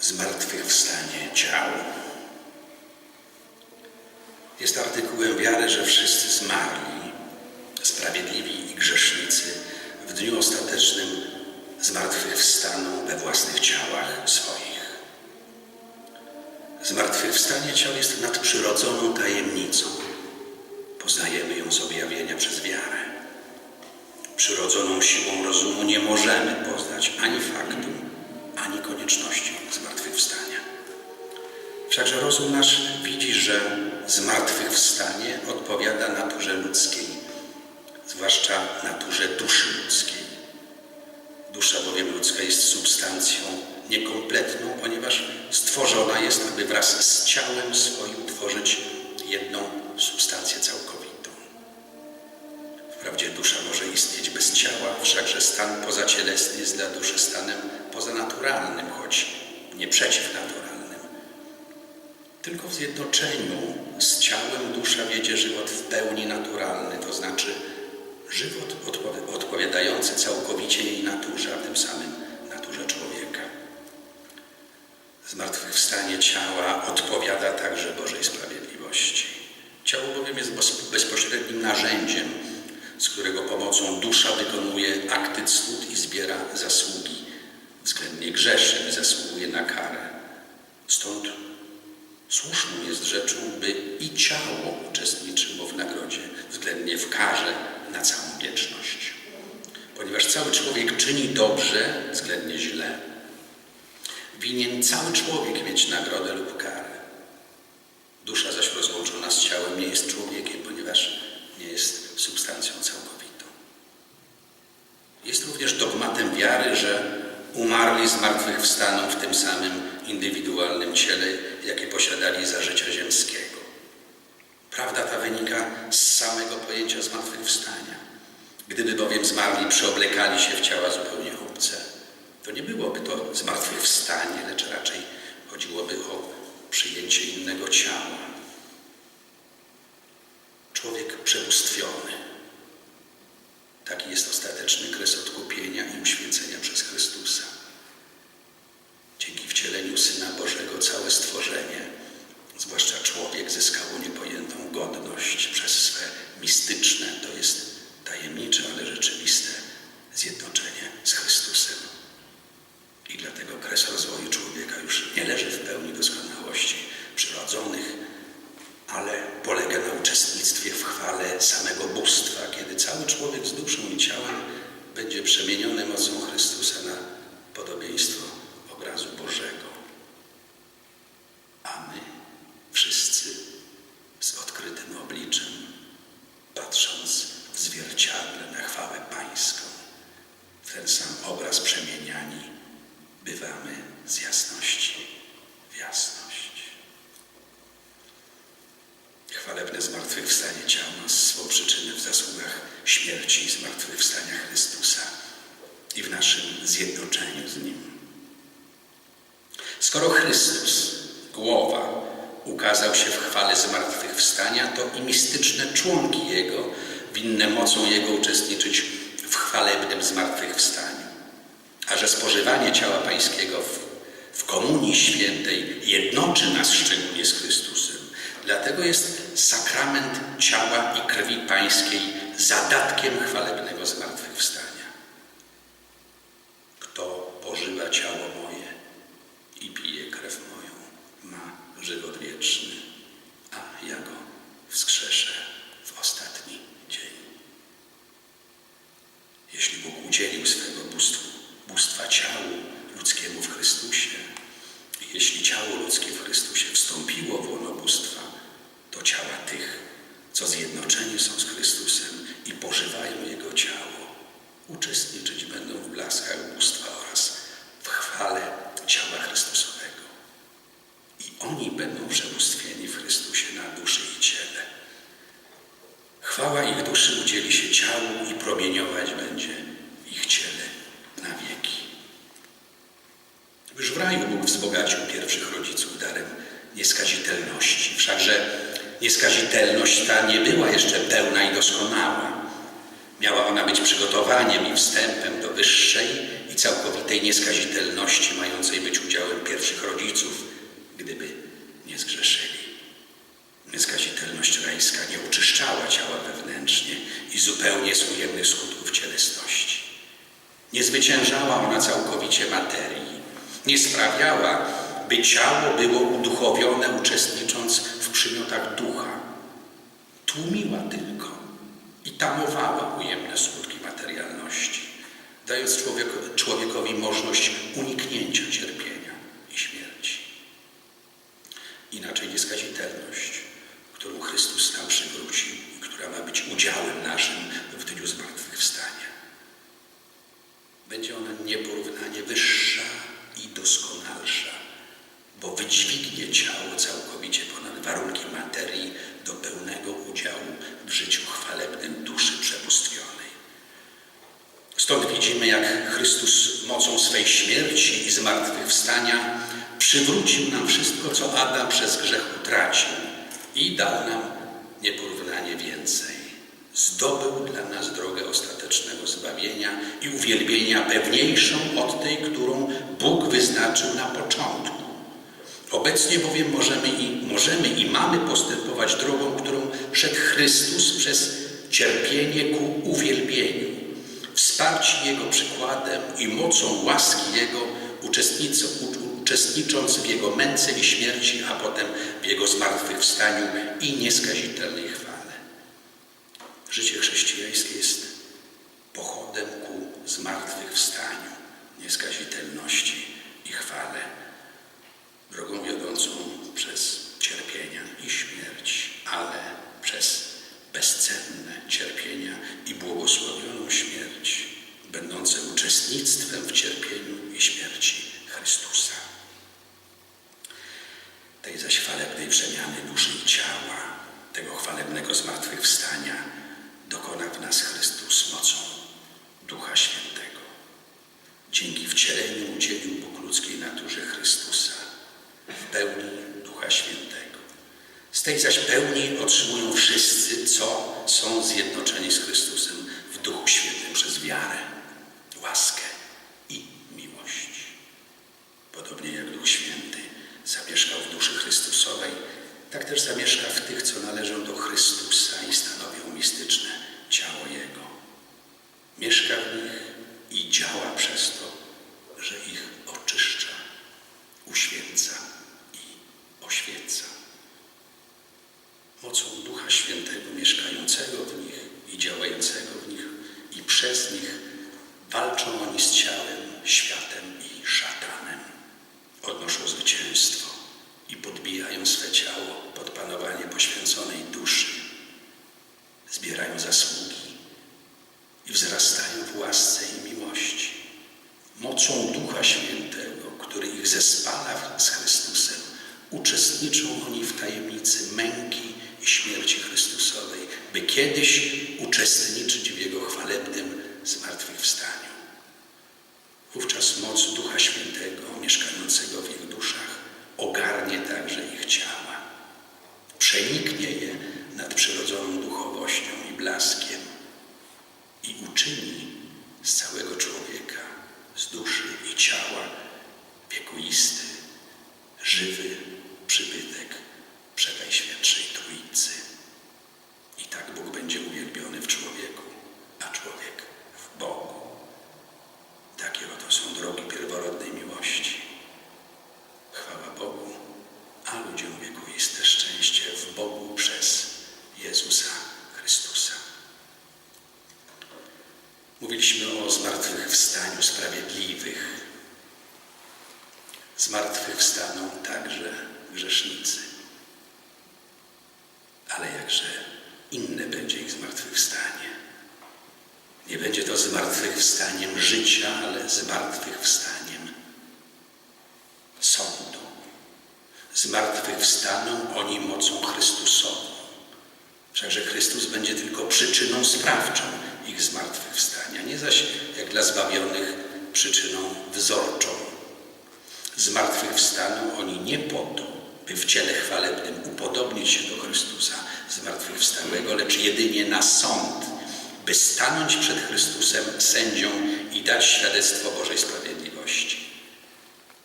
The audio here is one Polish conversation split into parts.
zmartwychwstanie ciał. Jest artykułem wiary, że wszyscy zmarli, sprawiedliwi i grzesznicy w dniu ostatecznym zmartwychwstaną we własnych ciałach swoich. Zmartwychwstanie ciał jest nadprzyrodzoną tajemnicą. Poznajemy ją z objawienia przez wiarę. Przyrodzoną siłą rozumu nie możemy poznać ani faktu, ani konieczności. Wszakże rozum nasz widzi, że zmartwychwstanie odpowiada naturze ludzkiej, zwłaszcza naturze duszy ludzkiej. Dusza bowiem ludzka jest substancją niekompletną, ponieważ stworzona jest, aby wraz z ciałem swoim tworzyć jedną substancję całkowitą. Wprawdzie dusza może istnieć bez ciała, wszakże stan pozacielesny jest dla duszy stanem pozanaturalnym, choć nie przeciwnaturalnym. Tylko w zjednoczeniu z ciałem dusza wiedzie żywot w pełni naturalny, to znaczy żywot odpowi- odpowiadający całkowicie jej naturze, a tym samym naturze człowieka. Zmartwychwstanie ciała odpowiada także Bożej sprawiedliwości. Ciało bowiem jest bez- bezpośrednim narzędziem, z którego pomocą dusza wykonuje akty cnót i zbiera zasługi. Względnie grzeszy zasługuje na karę. Stąd słuszną jest rzeczą, by i ciało uczestniczyło w nagrodzie, względnie w karze na całą wieczność. Ponieważ cały człowiek czyni dobrze, względnie źle, winien cały człowiek mieć nagrodę lub karę. Dusza zaś rozłączona z ciałem nie jest człowiekiem, ponieważ nie jest substancją całkowitą. Jest również dogmatem wiary, że umarli zmartwychwstaną w tym samym indywidualnym ciele, jakie posiadali za życia ziemskiego. Prawda ta wynika z samego pojęcia zmartwychwstania. Gdyby bowiem zmarli przyoblekali się w ciała zupełnie obce, to nie byłoby to zmartwychwstanie, lecz raczej chodziłoby o przyjęcie innego ciała. Człowiek przebóstwiony. Taki jest ostateczny kres odkupienia i uświęcenia przez Chrystusa. Dzięki wcieleniu Syna Bożego całe stworzenie, zwłaszcza człowiek, zyskało niepojętą godność przez swe mistyczne, to jest tajemnicze, ale rzeczywiste zjednoczenie z Chrystusem. I dlatego kres rozwoju człowieka już nie leży w pełni doskonałości przyrodzonych, ale polega na uczestnictwie w chwale samego bóstwa, kiedy cały człowiek z duszą i ciałem będzie przemieniony mocą Chrystusa na podobieństwo zmartwychwstanie ciała ma swą przyczynę w zasługach śmierci i zmartwychwstania Chrystusa i w naszym zjednoczeniu z Nim. Skoro Chrystus, głowa, ukazał się w chwale zmartwychwstania, to i mistyczne członki Jego winne mocą Jego uczestniczyć w chwalebnym zmartwychwstaniu. A że spożywanie ciała Pańskiego w, w Komunii Świętej jednoczy nas szczególnie z Chrystusem, dlatego jest sakrament ciała i krwi Pańskiej zadatkiem chwalebnego zmartwychwstania. Kto pożywa ciało moje i pije krew moją, ma żywot wieczny, a ja go wskrzeszę w ostatni dzień. Jeśli Bóg udzielił swego bóstwu, bóstwa ciału ludzkiemu w Chrystusie, i jeśli ciało ludzkie w Chrystusie wstąpiło w łono bóstwa, to ciała tych, co zjednoczeni są z Chrystusem i pożywają Jego ciało, uczestniczyć będą w blaskach bóstwa oraz w chwale ciała Chrystusowego. I oni będą przebóstwieni w Chrystusie na duszy i ciele. Chwała ich duszy udzieli się ciału i promieniować będzie ich ciele na wieki. Już w raju Bóg wzbogacił pierwszych rodziców darem nieskazitelności. Wszakże nieskazitelność ta nie była jeszcze pełna i doskonała. Miała ona być przygotowaniem i wstępem do wyższej i całkowitej nieskazitelności mającej być udziałem pierwszych rodziców, gdyby nie zgrzeszyli. Nieskazitelność rajska nie oczyszczała ciała wewnętrznie i zupełnie z ujemnych skutków cielesności. Nie zwyciężała ona całkowicie materii. Nie sprawiała, by ciało było uduchowione, uczestnicząc w przymiotach ducha. Tłumiła tylko i tamowała ujemne skutki materialności, dając człowiek- człowiekowi możliwość uniknięcia cierpienia i śmierci. Inaczej nieskazitelność, którą Chrystus nam przywrócił i która ma być udziałem naszym w dniu zmartwychwstania. Będzie ona nieporównanie wyższa i doskonalsza, bo wydźwignie ciało całkowicie ponad warunki materii do pełnego udziału w życiu chwalebnym duszy przebóstwionej. Stąd widzimy, jak Chrystus mocą swej śmierci i zmartwychwstania przywrócił nam wszystko, co Adam przez grzech utracił i dał nam nieporównanie więcej. Zdobył dla nas drogę zbawienia i uwielbienia pewniejszą od tej, którą Bóg wyznaczył na początku. Obecnie bowiem możemy i, możemy i mamy postępować drogą, którą szedł Chrystus przez cierpienie ku uwielbieniu. Wsparci Jego przykładem i mocą łaski Jego, uczestnicząc w Jego męce i śmierci, a potem w Jego zmartwychwstaniu i nieskazitelnej chwale. Życie chrześcijańskie jest zmartwychwstaniu, nieskazitelności i chwale drogą wiodącą przez cierpienia i śmierć, ale przez bezcenne cierpienia i błogosławioną śmierć, będące uczestnictwem w cierpieniu i śmierci Chrystusa. Tej zaś chwalebnej przemiany duszy i ciała, tego chwalebnego zmartwychwstania dokona w nas Chrystus mocą Ducha Świętego. Dzięki wcieleniu udzielił Bóg ludzkiej naturze Chrystusa w pełni Ducha Świętego. Z tej zaś pełni otrzymują wszyscy, co są zjednoczeni z Chrystusem w Duchu Świętym przez wiarę, łaskę i miłość. Podobnie jak Duch Święty zamieszkał w duszy Chrystusowej, tak też zamieszka w tych, co należą do Chrystusa i stanowią mistyczne ciało Jego. Mieszka w nich i działa przez to, że ich oczyszcza, uświęca i oświeca. Mocą Ducha Świętego mieszkającego w nich i działającego w nich i przez nich walczą oni z ciałem, światem i szatanem. Odnoszą zwycięstwo i podbijają swe ciało pod panowanie poświęconej duszy. Zbierają zasługi i wzrastają w łasce i miłości. Mocą Ducha Świętego, który ich zespala z Chrystusem, uczestniczą oni w tajemnicy męki i śmierci Chrystusowej, by kiedyś uczestniczyć w Jego chwalebnym zmartwychwstaniu. Wówczas moc Ducha Świętego mieszkającego w ich duszach ogarnie także ich ciała. Przeniknie je nadprzyrodzoną duchowością i blaskiem i uczyni z całego człowieka, z duszy i ciała wiekuisty, żywy przybytek Przenajświętszej Trójcy. I tak Bóg będzie uwielbiony w człowieku, a człowiek w Bogu. Takie oto są drogi pierworodnej miłości. Chwała Bogu, a ludziom wiekuiste szczęście w Bogu przez Jezusa Chrystusa. Mówiliśmy o zmartwychwstaniu sprawiedliwych. Zmartwychwstaną także grzesznicy. Ale jakże inne będzie ich zmartwychwstanie. Nie będzie to zmartwychwstaniem życia, ale zmartwychwstaniem sądu. Zmartwychwstaną oni mocą Chrystusową. Wszakże Chrystus będzie tylko przyczyną sprawczą ich zmartwychwstania, nie zaś jak dla zbawionych przyczyną wzorczą. Zmartwychwstaną oni nie po to, by w ciele chwalebnym upodobnić się do Chrystusa zmartwychwstałego, lecz jedynie na sąd, by stanąć przed Chrystusem sędzią i dać świadectwo Bożej sprawiedliwości.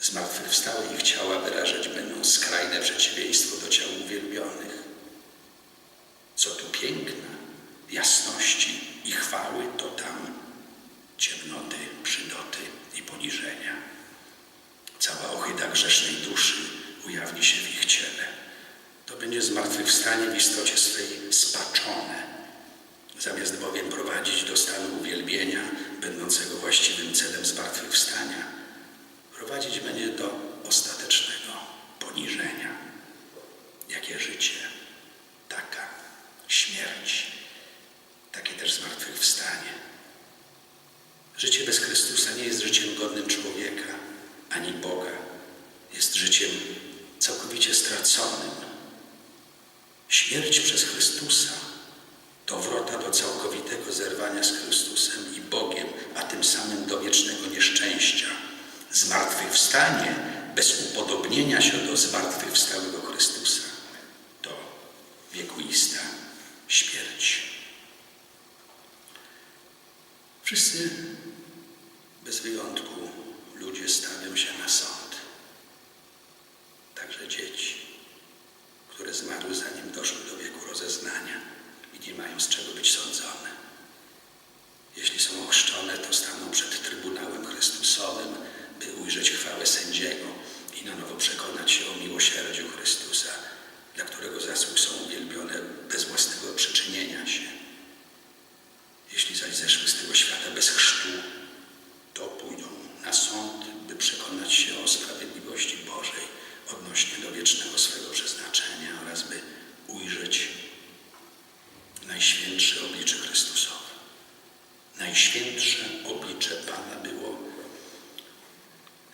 Zmartwychwstałe ich ciała wyrażać będą skrajne przeciwieństwo do ciał uwielbionych. Co tu piękna, jasności i chwały, to tam ciemnoty, przydoty i poniżenia. Cała ohyda grzesznej duszy ujawni się w ich ciele. To będzie zmartwychwstanie w istocie swej spaczone. Zamiast bowiem prowadzić do stanu uwielbienia, będącego właściwym celem zmartwychwstania, prowadzić będzie do ostatecznego poniżenia. Jakie życie, taka śmierć, takie też zmartwychwstanie. Życie bez Chrystusa nie jest życiem godnym człowieka ani Boga. Jest życiem całkowicie straconym. Śmierć przez Chrystusa to wrota do całkowitego zerwania z Chrystusem i Bogiem, a tym samym do wiecznego nieszczęścia. Zmartwychwstanie bez upodobnienia się do zmartwychwstałego Chrystusa to wiekuista śmierć. Wszyscy bez wyjątku ludzie stawią się na sąd. Także dzieci, które zmarły zanim doszły do wieku rozeznania i nie mają z czego być sądzone. Jeśli są ochrzczone, to staną przed Trybunałem Chrystusowym, by ujrzeć chwałę sędziego i na nowo przekonać się o miłosierdziu Chrystusa, dla którego zasług są uwielbione bez własnego przyczynienia się. Jeśli zaś zeszły z tego świata bez chrztu, to pójdą na sąd, by przekonać się o sprawiedliwości Bożej odnośnie do wiecznego swego przeznaczenia oraz by ujrzeć najświętsze oblicze Chrystusowe. Najświętsze oblicze Pana było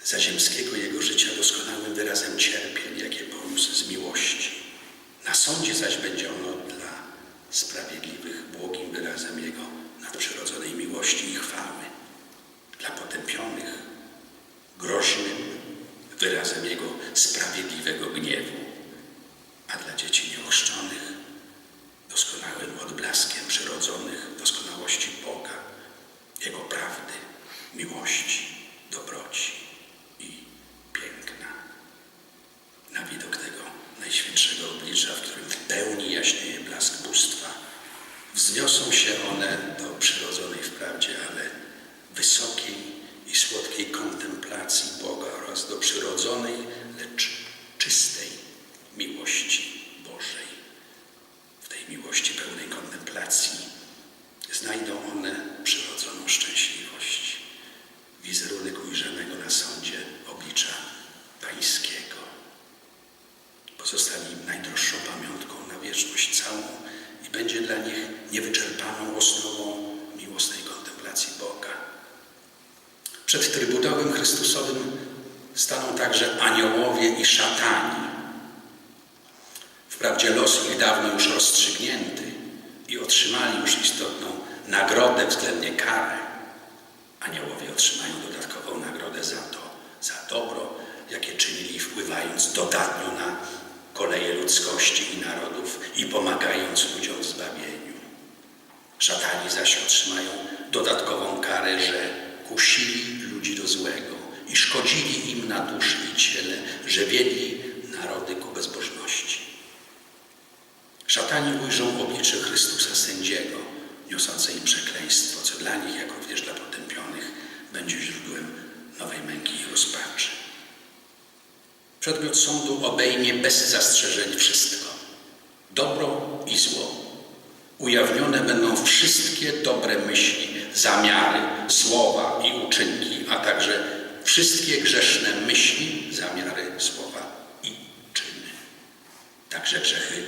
za ziemskiego Jego życia doskonałym wyrazem cierpień, jakie poniósł z miłości. Na sądzie zaś będzie ono dla sprawiedliwych błogim wyrazem Jego nadprzyrodzonej miłości i chwały. Dla potępionych groźnym wyrazem Jego sprawiedliwego gniewu, a dla dzieci nieochrzczonych doskonałym odblaskiem przyrodzonych doskonałości Boga, Jego prawdy, miłości, dobroci i piękna. Na widok tego najświętszego oblicza, w którym w pełni jaśnieje blask bóstwa, wzniosą się one do przyrodzonej wprawdzie, ale wysokiej i słodkiej kontemplacji Boga oraz do przyrodzonej, lecz czystej miłości Bożej. W tej miłości pełnej kontemplacji znajdą one przyrodzoną szczęśliwość, wizerunek ujrzanego na sądzie oblicza Pańskiego. Pozostanie im najdroższą pamiątką na wieczność całą i będzie dla nich niewyczerpaną osnową miłosnej kontemplacji Boga. Przed Trybunałem Chrystusowym staną także aniołowie i szatani. Wprawdzie los ich dawno już rozstrzygnięty i otrzymali już istotną nagrodę względnie karę. Aniołowie otrzymają dodatkową nagrodę za to, za dobro, jakie czynili wpływając dodatnio na koleje ludzkości i narodów i pomagając ludziom w zbawieniu. Szatani zaś otrzymają dodatkową karę, że kusili ludzi do złego i szkodzili im na duszy i ciele, że wiedli Ujrzą oblicze Chrystusa sędziego, niosące im przekleństwo, co dla nich, jak również dla potępionych, będzie źródłem nowej męki i rozpaczy. Przedmiot sądu obejmie bez zastrzeżeń wszystko. Dobro i zło. Ujawnione będą wszystkie dobre myśli, zamiary, słowa i uczynki, a także wszystkie grzeszne myśli, zamiary, słowa i czyny. Także grzechy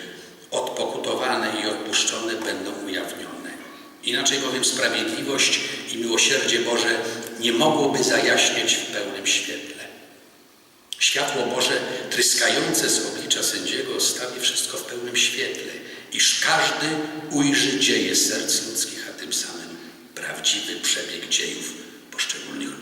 odpokutowane i odpuszczone będą ujawnione. Inaczej bowiem sprawiedliwość i miłosierdzie Boże nie mogłoby zajaśnieć w pełnym świetle. Światło Boże, tryskające z oblicza sędziego, stawi wszystko w pełnym świetle, iż każdy ujrzy dzieje serc ludzkich, a tym samym prawdziwy przebieg dziejów poszczególnych ludzi,